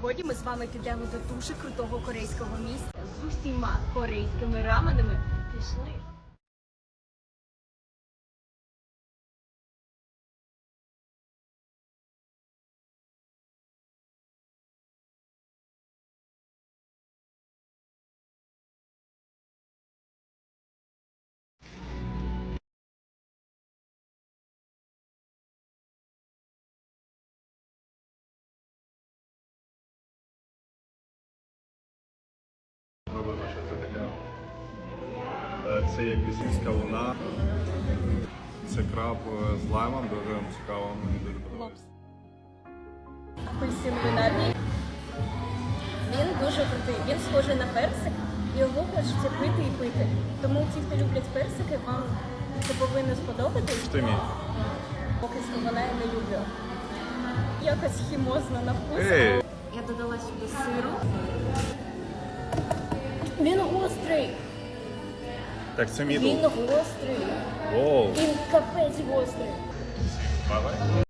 Сьогодні ми з вами підемо до дуже крутого корейського місця з усіма корейськими раменами. Пішли. Це є пісівська луна. Це краб е, з лаймом, дуже цікаво, мені дуже подобається. Апельсин винарний. Він дуже крутий. Він схожий на персик. Його хочеться пити і пити. Тому ті, хто люблять персики, вам це повинно сподобатись. Ти мій. Поки вона я не люблю. Якось хімозно на вкус. Я додала сюди сиру. Він гострий. Так, це Він мідл. гострий. Воу. Він капець гострий. Давай.